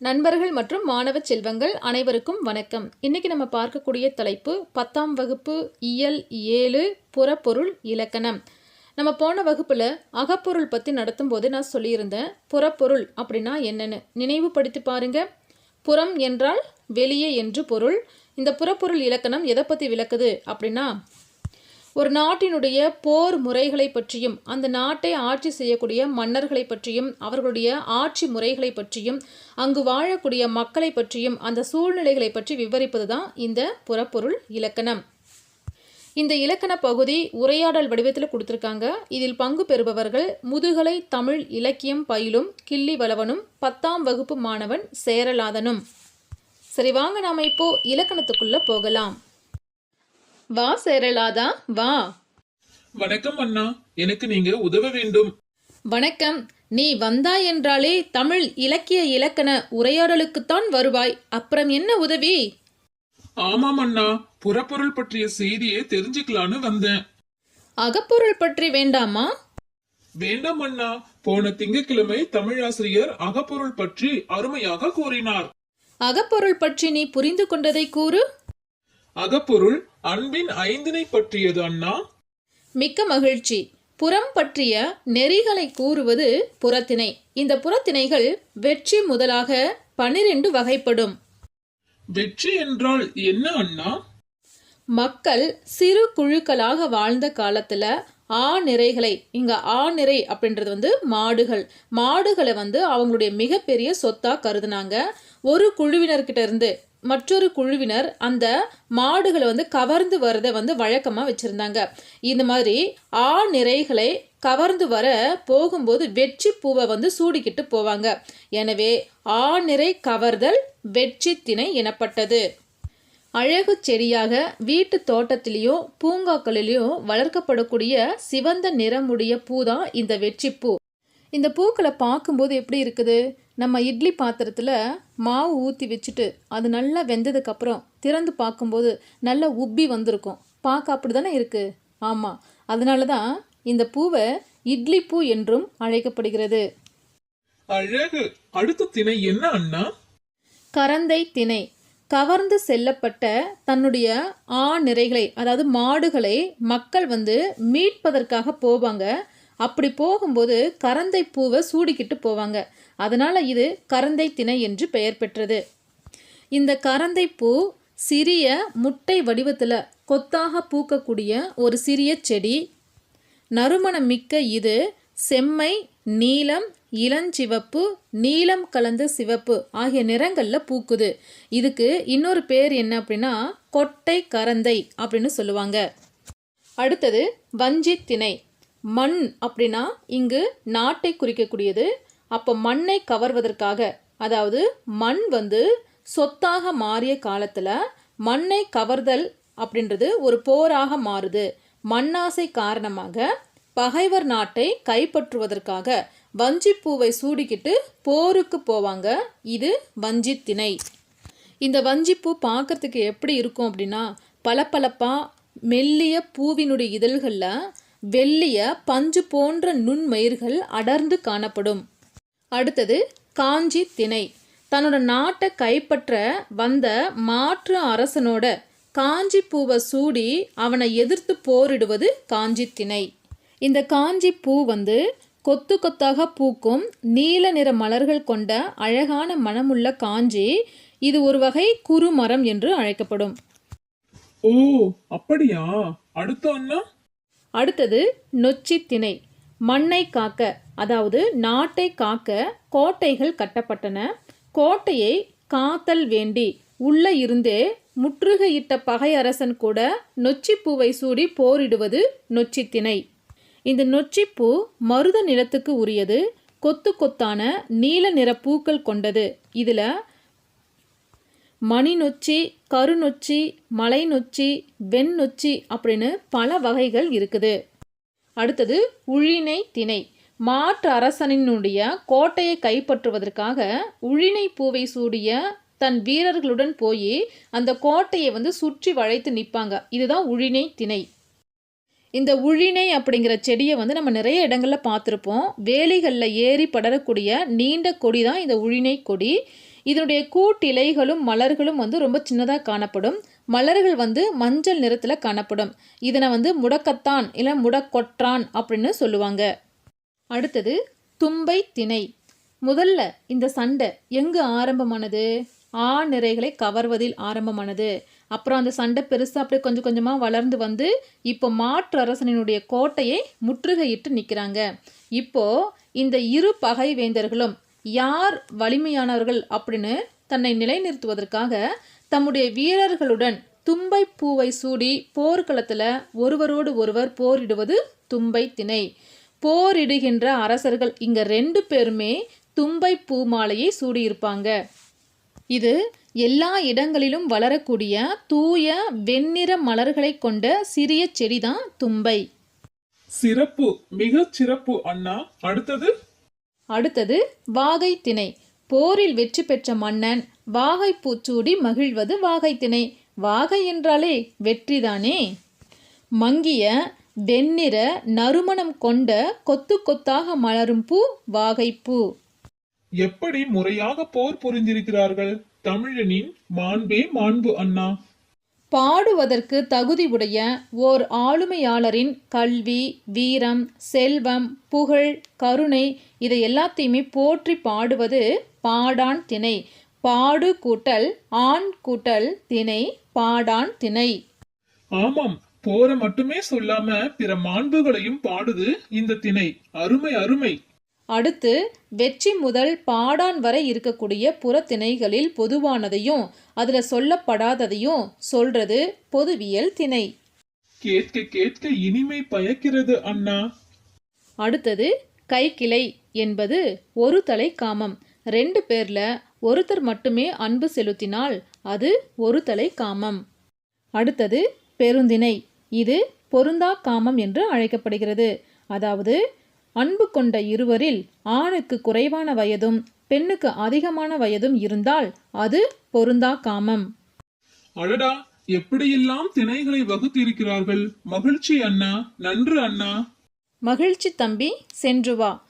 நண்பர்கள் மற்றும் மாணவ செல்வங்கள் அனைவருக்கும் வணக்கம். இன்னைக்கு நம்ம பார்க்கக்கூடிய தலைப்பு பத்தாம் வகுப்பு இயல் ஏழு புறப்பொருள் இலக்கணம். நம்ம போன வகுப்பில் அகப்பொருள் பற்றி நடத்தும் போது நான் சொல்லியிருந்தேன் புறப்பொருள் அப்படின்னா என்னென்னு. நினைவுபடுத்தி பாருங்க. புறம் என்றால் வெளியே என்று பொருள். இந்த புறப்பொருள் இலக்கணம் எதை பற்றி விளக்குது அப்படின்னா ஒரு நாட்டினுடைய போர் முறைகளை பற்றியும் அந்த நாட்டை ஆட்சி செய்யக்கூடிய மன்னர்களை பற்றியும் அவர்களுடைய ஆட்சி முறைகளை பற்றியும் அங்கு வாழக்கூடிய மக்களை பற்றியும் அந்த சூழ்நிலைகளை பற்றி விவரிப்பது தான் இந்த புறப்பொருள் இலக்கணம். இந்த இலக்கண பகுதி உரையாடல் வடிவத்தில் கொடுத்துருக்காங்க. இதில் பங்கு பெறுபவர்கள் முதுகலை தமிழ் இலக்கியம் பயிலும் கிள்ளி வளவனும் பத்தாம் வகுப்பு மாணவன் சேரலாதனும். சரி வாங்க நாம இப்போ இலக்கணத்துக்குள்ள போகலாம். வா சேரலாதா வா. வணக்கம் அண்ணா எனக்கு நீங்க உதவ வேண்டும். வணக்கம். நீ வந்தாய் என்றாலே தமிழ் இலக்கிய இலக்கண உரையாடலுக்குத்தான் வருவாய். அப்புறம் என்ன உதவி? ஆமாம் அண்ணா புறப்பொருள் பற்றிய செய்தியை தெரிஞ்சுக்கலான்னு வந்தேன். அகப்பொருள் பற்றி வேண்டாமா? வேண்டாம் அண்ணா போன திங்கட்கிழமை தமிழாசிரியர் அகப்பொருள் பற்றி அருமையாக கூறினார். அகப்பொருள் பற்றி நீ புரிந்து கொண்டதை கூறு. அகப்பொருள் அன்பின் ஐந்தினை பற்றியது அண்ணா. மிக்க மகிழ்ச்சி. புறம் பற்றிய நெறிகளை கூறுவது புறத்திணை. இந்த புறத்திணைகள் வெற்றி முதலாக பனிரெண்டு வகைப்படும். வெற்றி என்றால் என்ன அண்ணா? மக்கள் சிறு குழுக்களாக வாழ்ந்த காலத்துல ஆ நிறைகளை இங்க ஆ நிறை அப்படின்றது வந்து மாடுகள். மாடுகளை வந்து அவங்களுடைய மிகப்பெரிய சொத்தா கருதுனாங்க. ஒரு குழுவினர்கிட்ட இருந்து மற்றொரு குழுவினர் அந்த மாடுகளை வந்து கவர்ந்து வரதை வந்து வழக்கமாக வச்சுருந்தாங்க. இந்த மாதிரி ஆ நிறைகளை கவர்ந்து வர போகும்போது வெற்றி பூவை வந்து சூடிக்கிட்டு போவாங்க. எனவே ஆ நிறை கவர்தல் வெற்றி திணை எனப்பட்டது. அழகு செடியாக வீட்டு தோட்டத்திலையும் பூங்காக்களிலையும் வளர்க்கப்படக்கூடிய சிவந்த நிறமுடைய பூ தான் இந்த வெற்றிப்பூ இந்த பூக்களை பார்க்கும்போது எப்படி இருக்குது? நம்ம இட்லி பாத்திரத்தில் மாவு ஊற்றி வச்சுட்டு அது நல்லா வெந்ததுக்கப்புறம் திறந்து பார்க்கும்போது நல்லா உப்பி வந்திருக்கும். பார்க்க அப்படி தானே இருக்குது ஆமாம் அதனால தான் இந்த பூவை இட்லி பூ என்றும் அழைக்கப்படுகிறது. அழகு. அடுத்த திணை என்ன அண்ணா? கரந்தை திணை. கவர்ந்து செல்லப்பட்ட தன்னுடைய ஆ நிறைகளை அதாவது மாடுகளை மக்கள் வந்து மீட்பதற்காக போவாங்க. அப்படி போகும்போது கரந்தை பூவை சூடிக்கிட்டு போவாங்க. அதனால இது கரந்தை திணை என்று பெயர் பெற்றது. இந்த கரந்தை பூ சிறிய முட்டை வடிவத்தில் கொத்தாக பூக்கக்கூடிய ஒரு சிறிய செடி. நறுமணம் மிக்க இது செம்மை நீலம் இளஞ்சிவப்பு நீலம் கலந்த சிவப்பு ஆகிய நிறங்களில் பூக்குது. இதுக்கு இன்னொரு பேர் என்ன அப்படின்னா கொட்டை கரந்தை அப்படின்னு சொல்லுவாங்க. அடுத்தது வஞ்சி திணை. மண் அப்படின்னா இங்கு நாட்டை குறிக்கக்கூடியது. அப்போ மண்ணை கவர்வதற்காக அதாவது மண் வந்து சொத்தாக மாறிய காலத்தில் மண்ணை கவர்தல் அப்படின்றது ஒரு போராக மாறுது. மண்ணாசை காரணமாக பகைவர் நாட்டை கைப்பற்றுவதற்காக வஞ்சிப்பூவை சூடிக்கிட்டு போருக்கு போவாங்க. இது வஞ்சி திணை இந்த வஞ்சிப்பூ பார்க்கறதுக்கு எப்படி இருக்கும் அப்படின்னா பளபளப்பாக மெல்லிய பூவினுடைய இதழ்களில் வெள்ளிய பஞ்சு போன்ற நுண்மயிர்கள் அடர்ந்து காணப்படும். அடுத்தது காஞ்சி திணை. தன்னோட நாட்டை கைப்பற்ற வந்த மாற்று அரசனோட காஞ்சி பூவை சூடி அவனை எதிர்த்து போரிடுவது காஞ்சி திணை. இந்த காஞ்சி பூ வந்து கொத்து கொத்தாக பூக்கும் நீல நிற மலர்கள் கொண்ட அழகான மனமுள்ள காஞ்சி. இது ஒரு வகை குறுமரம் என்று அழைக்கப்படும். ஓ அப்படியா? அடுத்த அண்ணா? அடுத்தது நொச்சி திணை. மண்ணை காக்க அதாவது நாட்டை காக்க கோட்டைகள் கட்டப்பட்டன. கோட்டையை காத்தல் வேண்டி உள்ள இருந்தே முற்றுகையிட்ட பகையரசன் கூட நொச்சிப்பூவை சூடி போரிடுவது நொச்சி திணை. இந்த நொச்சிப்பூ மருத நிலத்துக்கு உரியது கொத்து கொத்தான நீல நிற பூக்கள் கொண்டது. இதில் மணி நொச்சி கருநொச்சி மலை நொச்சி வெண் நொச்சி அப்படின்னு பல வகைகள் இருக்குது. அடுத்தது உழினை திணை. மாற்று அரசனினுடைய கோட்டையை கைப்பற்றுவதற்காக உழினை பூவை சூடிய தன் வீரர்களுடன் போய் அந்த கோட்டையை வந்து சுற்றி வளைத்து நிற்பாங்க. இதுதான் உழினை திணை. இந்த உழினை அப்படிங்கிற செடியை வந்து நம்ம நிறைய இடங்களில் பார்த்துருப்போம். வேலிகளில் ஏறி படரக்கூடிய நீண்ட கொடி தான் இந்த உழினை கொடி. இதனுடைய கூட்டிலைகளும் மலர்களும் வந்து ரொம்ப சின்னதாக காணப்படும். மலர்கள் வந்து மஞ்சள் நிறத்தில் காணப்படும். இதனை வந்து முடக்கத்தான் இல்லை முடக்கொற்றான் அப்படின்னு சொல்லுவாங்க. அடுத்தது தும்பை திணை. முதல்ல இந்த சண்டை எங்கு ஆரம்பமானது? ஆ நிறைகளை கவர்வதில் ஆரம்பமானது. அப்புறம் அந்த சண்டை பெருசாக அப்படியே கொஞ்சம் கொஞ்சமாக வளர்ந்து வந்து இப்போ மாற்று அரசனினுடைய கோட்டையை முற்றுகையிட்டு நிற்கிறாங்க இப்போ இந்த இரு பகை வேந்தர்களும் யார் வலிமையானவர்கள் அப்படின்னு தன்னை நிலைநிறுத்துவதற்காக தம்முடைய வீரர்களுடன் தும்பை பூவை சூடி போர்க்களத்தில் ஒருவரோடு ஒருவர் போரிடுவது தும்பை திணை. போரிடுகின்ற அரசர்கள் இங்க ரெண்டு பேருமே தும்பை பூ மாலையை சூடியிருப்பாங்க. இது எல்லா இடங்களிலும் வளரக்கூடிய தூய வெண்ணிற மலர்களை கொண்ட சிறிய செடிதான் தும்பை. சிறப்பு மிகச் சிறப்பு அண்ணா. அடுத்தது அடுத்தது வாகை திணை. போரில் வெற்றி பெற்ற மன்னன் வாகை பூச்சூடி மகிழ்வது வாகை திணை. வாகை என்றாலே வெற்றிதானே? மங்கிய வெண்ணிற நறுமணம் கொண்ட கொத்து கொத்தாக மலரும் பூ வாகைப்பூ எப்படி முறையாக போர் புரிந்திருக்கிறார்கள்? தமிழனின் மாண்பே மாண்பு அண்ணா! பாடுவதற்கு தகுதி உடைய ஓர் ஆளுமையாளரின் கல்வி வீரம் செல்வம் புகழ் கருணை இதை எல்லாத்தையுமே போற்றி பாடுவது பாடான் திணை. பாடு கூட்டல் ஆண் கூட்டல் திணை பாடான் திணை. ஆமாம் போற மட்டுமே சொல்லாம பிற மாண்புகளையும் பாடுது இந்த திணை. அருமை அருமை. அடுத்து வெற்றி முதல் பாடான் வரை இருக்கக்கூடிய புறத்திணைகளில் பொதுவானதையும் அதில் சொல்லப்படாததையும் சொல்றது பொதுவியல் திணை. கேட்க கேட்க இனிமை பயக்கிறது அண்ணா. அடுத்தது கைக்கிளை என்பது ஒரு தலை காமம். ரெண்டு பேர்ல ஒருத்தர் மட்டுமே அன்பு செலுத்தினால் அது ஒரு தலை காமம். அடுத்தது பெருந்திணை. இது பொருந்தா காமம் என்று அழைக்கப்படுகிறது. அதாவது அன்பு கொண்ட இருவரில் ஆணுக்கு குறைவான வயதும் பெண்ணுக்கு அதிகமான வயதும் இருந்தால் அது பொருந்தா காமம். அடடா எப்படியெல்லாம் திணைகளை வகுத்திருக்கிறார்கள்? மகிழ்ச்சி அண்ணா நன்று அண்ணா. மகிழ்ச்சி தம்பி சென்று வா.